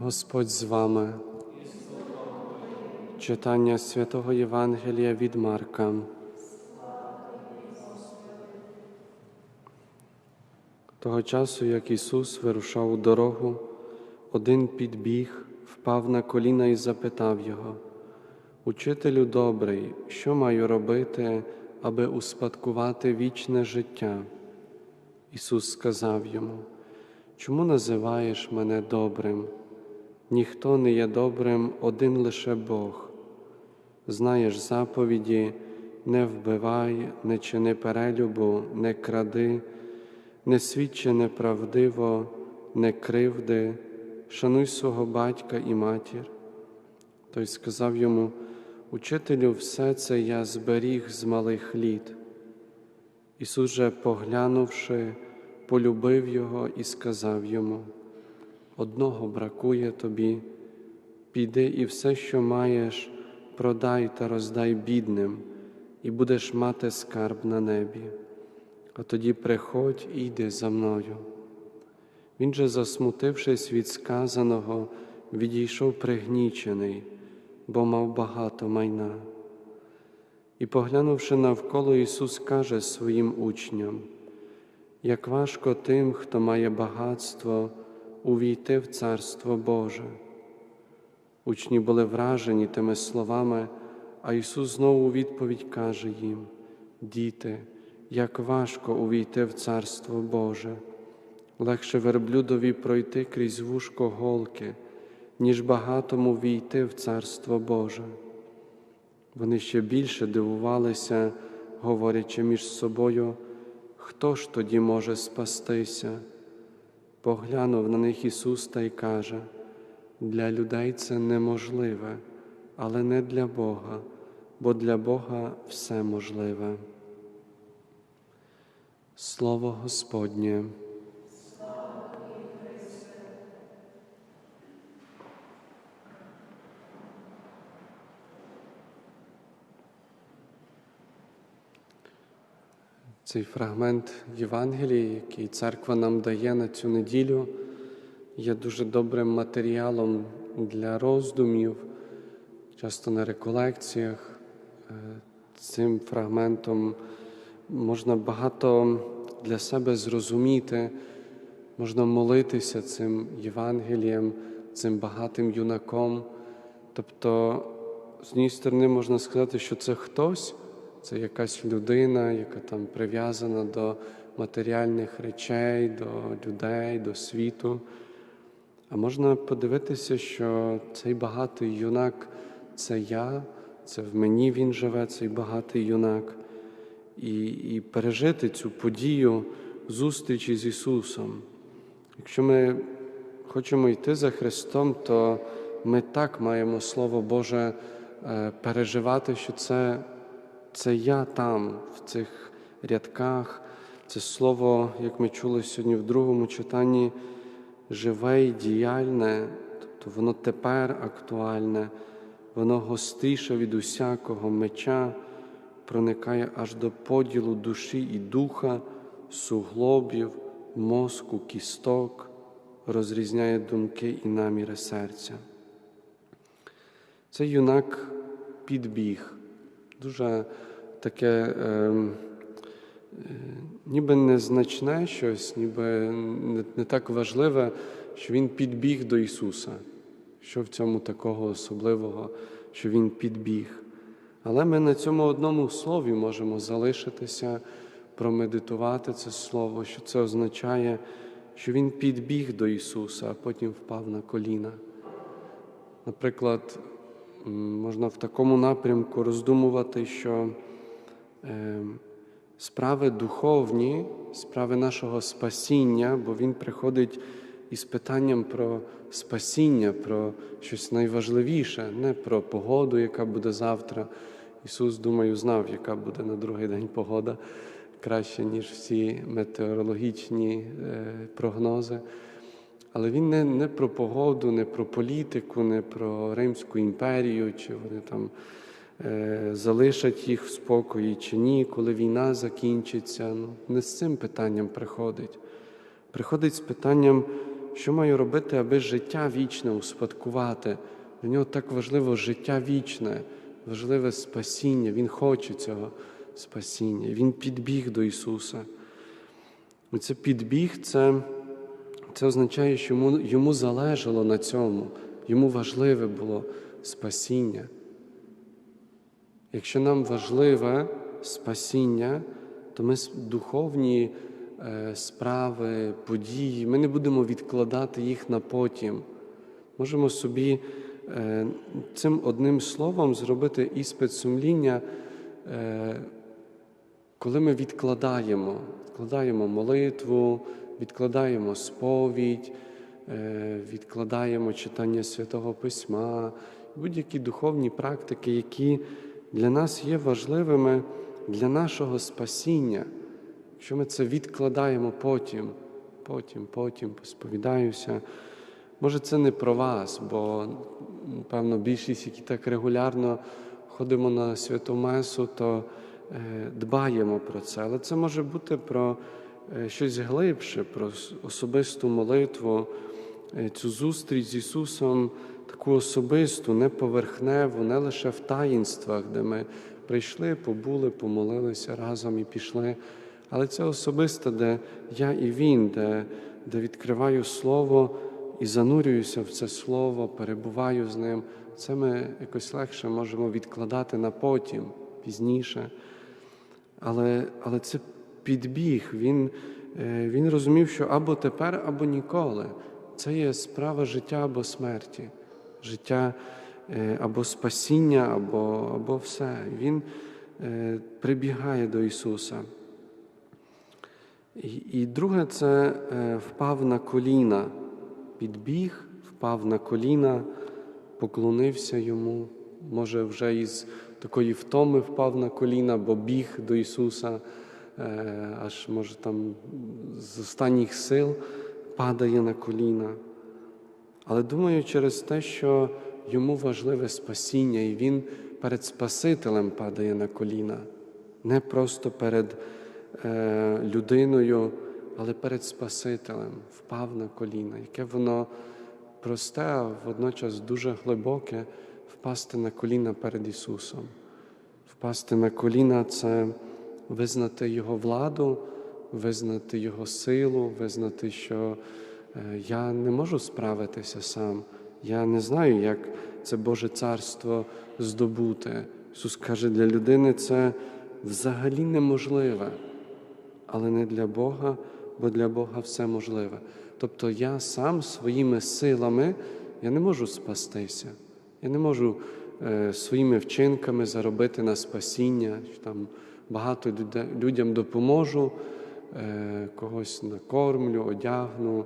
Господь з вами. Читання святого Євангелія від Марка. Того часу, як Ісус вирушав у дорогу, один підбіг, впав на коліна і запитав його: Учителю добрий, що маю робити, аби успадкувати вічне життя? Ісус сказав йому: Чому називаєш мене добрим? Ніхто не є добрим, один лише Бог. Знаєш заповіді, не вбивай, не чини перелюбу, не кради, не свідчи неправдиво, не кривди, шануй свого батька і матір. Той сказав йому, Учителю, все це я зберіг з малих літ. Ісус же, поглянувши, полюбив його і сказав йому, одного бракує тобі, піди і все, що маєш, продай та роздай бідним, і будеш мати скарб на небі. А тоді приходь і йди за мною. Він же, засмутившись від сказаного, відійшов пригнічений, бо мав багато майна. І, поглянувши навколо, Ісус каже своїм учням, як важко тим, хто має багатство, увійти в Царство Боже. Учні були вражені тими словами, а Ісус знову у відповідь каже їм: Діти, як важко увійти в Царство Боже, легше верблюдові пройти крізь вушко голки, ніж багатому війти в Царство Боже. Вони ще більше дивувалися, говорячи між собою, хто ж тоді може спастися? Поглянув на них Ісус та й каже, для людей це неможливе, але не для Бога, бо для Бога все можливе. Слово Господнє. Цей фрагмент Євангелії, який церква нам дає на цю неділю, є дуже добрим матеріалом для роздумів, часто на реколекціях. Е, Цим фрагментом можна багато для себе зрозуміти, можна молитися цим Євангелієм, цим багатим юнаком. Тобто, з однієї сторони, можна сказати, що це хтось, це якась людина, яка там прив'язана до матеріальних речей, до людей, до світу. А можна подивитися, що цей багатий юнак це я, це в мені він живе, цей багатий юнак, і, і пережити цю подію зустрічі з Ісусом. Якщо ми хочемо йти за Христом, то ми так маємо Слово Боже е, переживати, що це, це я там, в цих рядках, це слово, як ми чули сьогодні в другому читанні, живе і діяльне, тобто воно тепер актуальне, воно гостріше від усякого меча, проникає аж до поділу душі і духа, суглобів, мозку, кісток, розрізняє думки і наміри серця. Цей юнак підбіг, дуже таке. Е, ніби незначне щось, ніби не, не так важливе, що він підбіг до Ісуса. Що в цьому такого особливого, що Він підбіг. Але ми на цьому одному слові можемо залишитися, промедитувати це слово, що це означає, що Він підбіг до Ісуса, а потім впав на коліна. Наприклад, можна в такому напрямку роздумувати, що е, справи духовні, справи нашого спасіння, бо Він приходить із питанням про спасіння, про щось найважливіше, не про погоду, яка буде завтра. Ісус, думаю, знав, яка буде на другий день погода краще, ніж всі метеорологічні е, прогнози. Але він не, не про погоду, не про політику, не про Римську імперію, чи вони там е, залишать їх в спокої чи ні, коли війна закінчиться. Ну, Не з цим питанням приходить. Приходить з питанням, що маю робити, аби життя вічне успадкувати. Для нього так важливо життя вічне, важливе спасіння. Він хоче цього спасіння. Він підбіг до Ісуса. Це підбіг, це, це означає, що йому, йому залежало на цьому, йому важливе було спасіння. Якщо нам важливе спасіння, то ми духовні е, справи, події, ми не будемо відкладати їх на потім. Можемо собі е, цим одним словом зробити іспит сумління, е, коли ми відкладаємо, відкладаємо молитву, відкладаємо сповідь, е, відкладаємо читання Святого Письма, будь-які духовні практики, які для нас є важливими для нашого спасіння. Якщо ми це відкладаємо потім, потім, потім посповідаюся. Може, це не про вас, бо, певно, більшість, які так регулярно ходимо на святу Месу, то е, дбаємо про це. Але це може бути про щось глибше, про особисту молитву, е, цю зустріч з Ісусом, таку особисту, не поверхневу, не лише в таїнствах, де ми прийшли, побули, помолилися разом і пішли. Але це особиста, де я і Він, де, де відкриваю Слово і занурююся в це Слово, перебуваю з ним. Це ми якось легше можемо відкладати на потім, пізніше. Але, але це підбіг. Він, е, він розумів, що або тепер, або ніколи. Це є справа життя або смерті, життя е, або спасіння, або, або все. Він е, прибігає до Ісуса. І, і друге, це впав на коліна, підбіг, впав на коліна, поклонився йому. Може, вже із такої втоми впав на коліна, бо біг до Ісуса, аж може там з останніх сил падає на коліна. Але думаю, через те, що йому важливе спасіння, і він перед Спасителем падає на коліна, не просто перед е, людиною, але перед Спасителем впав на коліна, яке воно просте, а водночас дуже глибоке впасти на коліна перед Ісусом. Впасти на коліна це визнати Його владу, визнати Його силу, визнати, що е, я не можу справитися сам. Я не знаю, як це Боже царство здобути. Ісус каже, для людини це взагалі неможливе, але не для Бога, бо для Бога все можливе. Тобто я сам своїми силами я не можу спастися. Я не можу своїми вчинками заробити на спасіння. Там багато людям допоможу, е, когось накормлю, одягну,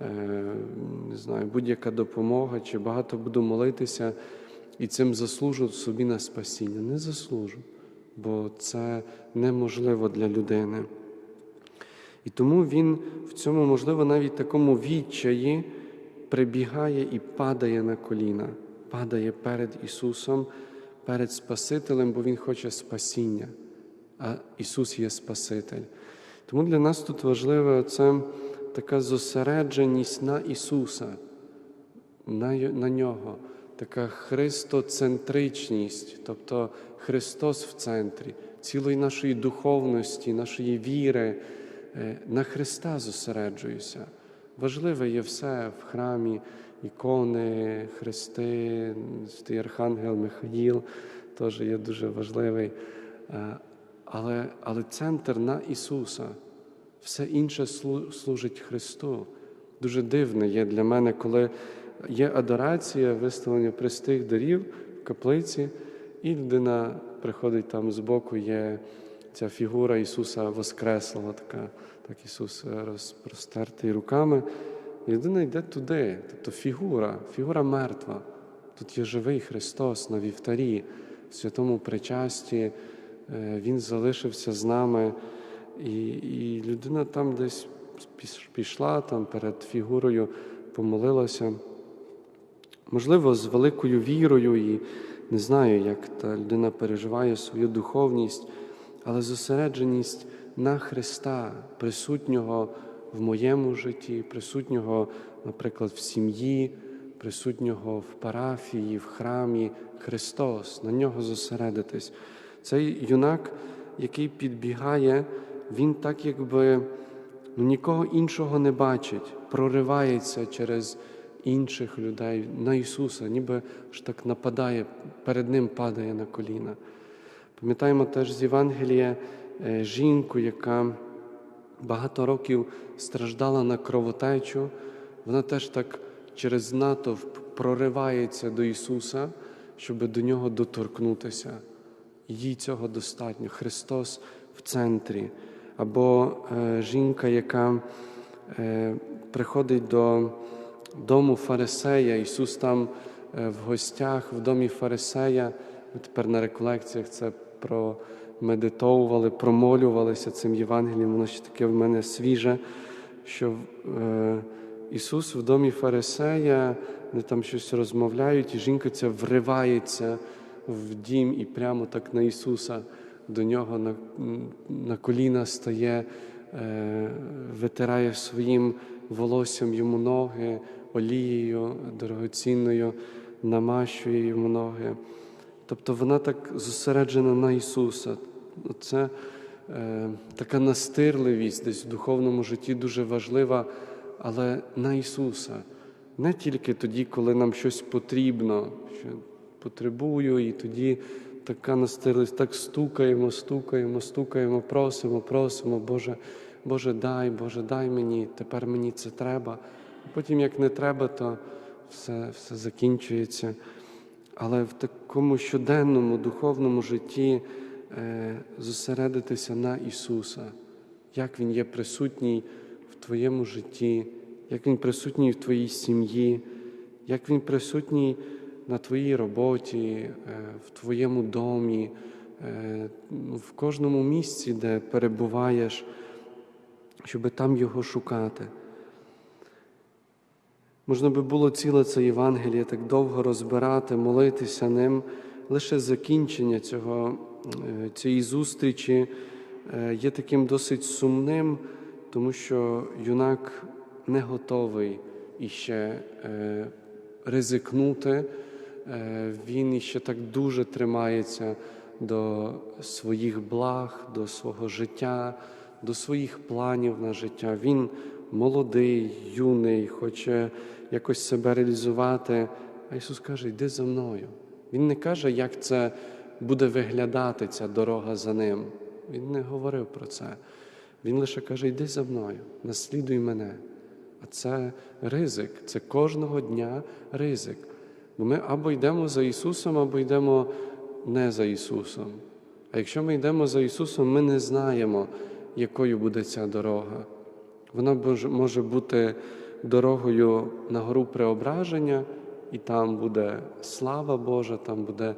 е, не знаю, будь-яка допомога, чи багато буду молитися і цим заслужу собі на спасіння. Не заслужу, бо це неможливо для людини. І тому він в цьому, можливо, навіть такому відчаї прибігає і падає на коліна, падає перед Ісусом, перед Спасителем, бо Він хоче спасіння, а Ісус є Спаситель. Тому для нас тут важливо це така зосередженість на Ісуса, на, на Нього, така христоцентричність, тобто Христос в центрі, цілої нашої духовності, нашої віри, е, на Христа зосереджуюся. Важливе є все в храмі, ікони, хрести, святий Архангел Михаїл теж є дуже важливий. Е, Але, але центр на Ісуса, все інше служить Христу. Дуже дивне є для мене, коли є адорація, виставлення простих дарів в каплиці, і людина приходить там збоку, є ця фігура Ісуса Воскреслого, така, так Ісус е, розпростертий руками. Людина йде туди, тобто фігура, фігура мертва. Тут є живий Христос на вівтарі, в святому причасті. Е, Він залишився з нами, і, і людина там десь пішла там перед фігурою, помолилася. Можливо, з великою вірою, і не знаю, як та людина переживає свою духовність, але зосередженість на Христа, присутнього в моєму житті, присутнього наприклад, в сім'ї, присутнього в парафії, в храмі Христос, на нього зосередитись. Цей юнак, який підбігає, він так якби ну, нікого іншого не бачить, проривається через інших людей на Ісуса, ніби ж так нападає, перед Ним падає на коліна. Пам'ятаємо теж з Євангелія е, жінку, яка багато років страждала на кровотечу, вона теж так через натовп проривається до Ісуса, щоб до нього доторкнутися. Їй цього достатньо. Христос в центрі. Або е, жінка, яка е, приходить до дому Фарисея, Ісус там е, в гостях в домі Фарисея. Ми тепер на реколекціях це промедитовували, промолювалися цим Євангелієм, воно ще таке в мене свіже, що е, Ісус в домі Фарисея, вони там щось розмовляють, і жінка ця вривається в дім і прямо так на Ісуса до нього на, на коліна стає, е, витирає своїм волоссям йому ноги, олією дорогоцінною, намащує йому ноги. Тобто вона так зосереджена на Ісуса. Це е, така настирливість десь в духовному житті дуже важлива, але на Ісуса. Не тільки тоді, коли нам щось потрібно, що потребую, і тоді така настирливість, так стукаємо, стукаємо, стукаємо, просимо, просимо, Боже, Боже, дай, Боже, дай мені, тепер мені це треба. Потім, як не треба, то все, все закінчується. Але в такому щоденному духовному житті зосередитися на Ісуса, як Він є присутній в твоєму житті, як Він присутній в твоїй сім'ї, як Він присутній на твоїй роботі, е, в твоєму домі, е, в кожному місці, де перебуваєш, щоб там Його шукати. Можна би було ціле це Євангеліє так довго розбирати, молитися ним. Лише закінчення цього, е, цієї зустрічі є таким досить сумним, тому що юнак не готовий іще ризикнути. Він іще так дуже тримається до своїх благ, до свого життя, до своїх планів на життя. Він молодий, юний, хоче якось себе реалізувати. А Ісус каже, йди за мною. Він не каже, як це буде виглядати ця дорога за ним. Він не говорив про це. Він лише каже, йди за мною, наслідуй мене. А це ризик, це кожного дня ризик. Бо ми або йдемо за Ісусом, або йдемо не за Ісусом. А якщо ми йдемо за Ісусом, ми не знаємо, якою буде ця дорога. Вона може бути дорогою на гору преображення, і там буде слава Божа, там буде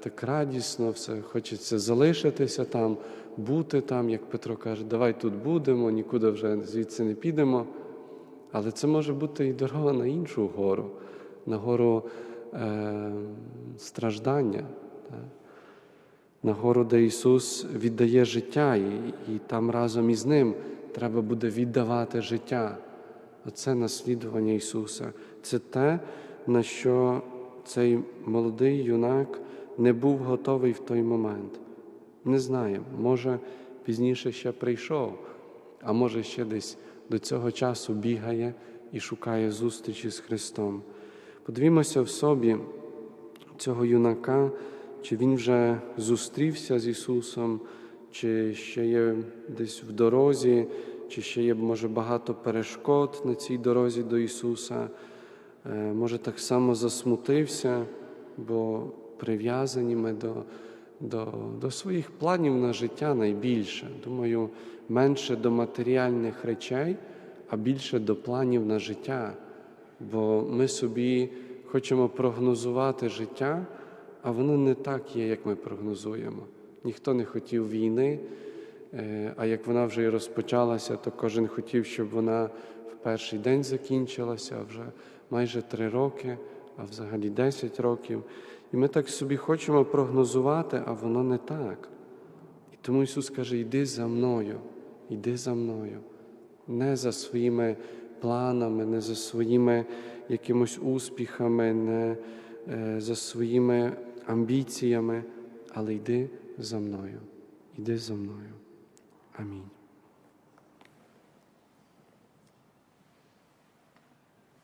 так радісно, все хочеться залишитися там, бути там, як Петро каже, давай тут будемо, нікуди вже звідси не підемо. Але це може бути і дорога на іншу гору, на гору е, страждання, так? на гору, де Ісус віддає життя, і, і там разом із Ним треба буде віддавати життя. Оце наслідування Ісуса. Це те, на що цей молодий юнак не був готовий в той момент. Не знаємо, може пізніше ще прийшов, а може ще десь до цього часу бігає і шукає зустрічі з Христом. Подивімося в собі цього юнака, чи він вже зустрівся з Ісусом, чи ще є десь в дорозі, чи ще є, може, багато перешкод на цій дорозі до Ісуса. Е, може, так само засмутився, бо прив'язані ми до, до, до своїх планів на життя найбільше. Думаю, менше до матеріальних речей, а більше до планів на життя. Бо ми собі хочемо прогнозувати життя, а воно не так є, як ми прогнозуємо. Ніхто не хотів війни, е, а як вона вже і розпочалася, то кожен хотів, щоб вона в перший день закінчилася, вже майже три роки, а взагалі десять років. І ми так собі хочемо прогнозувати, а воно не так. І тому Ісус каже: йди за мною, йди за мною, не за своїми планами, не за своїми якимось успіхами, не е, за своїми амбіціями, але йди за мною. Іди за мною. Амінь.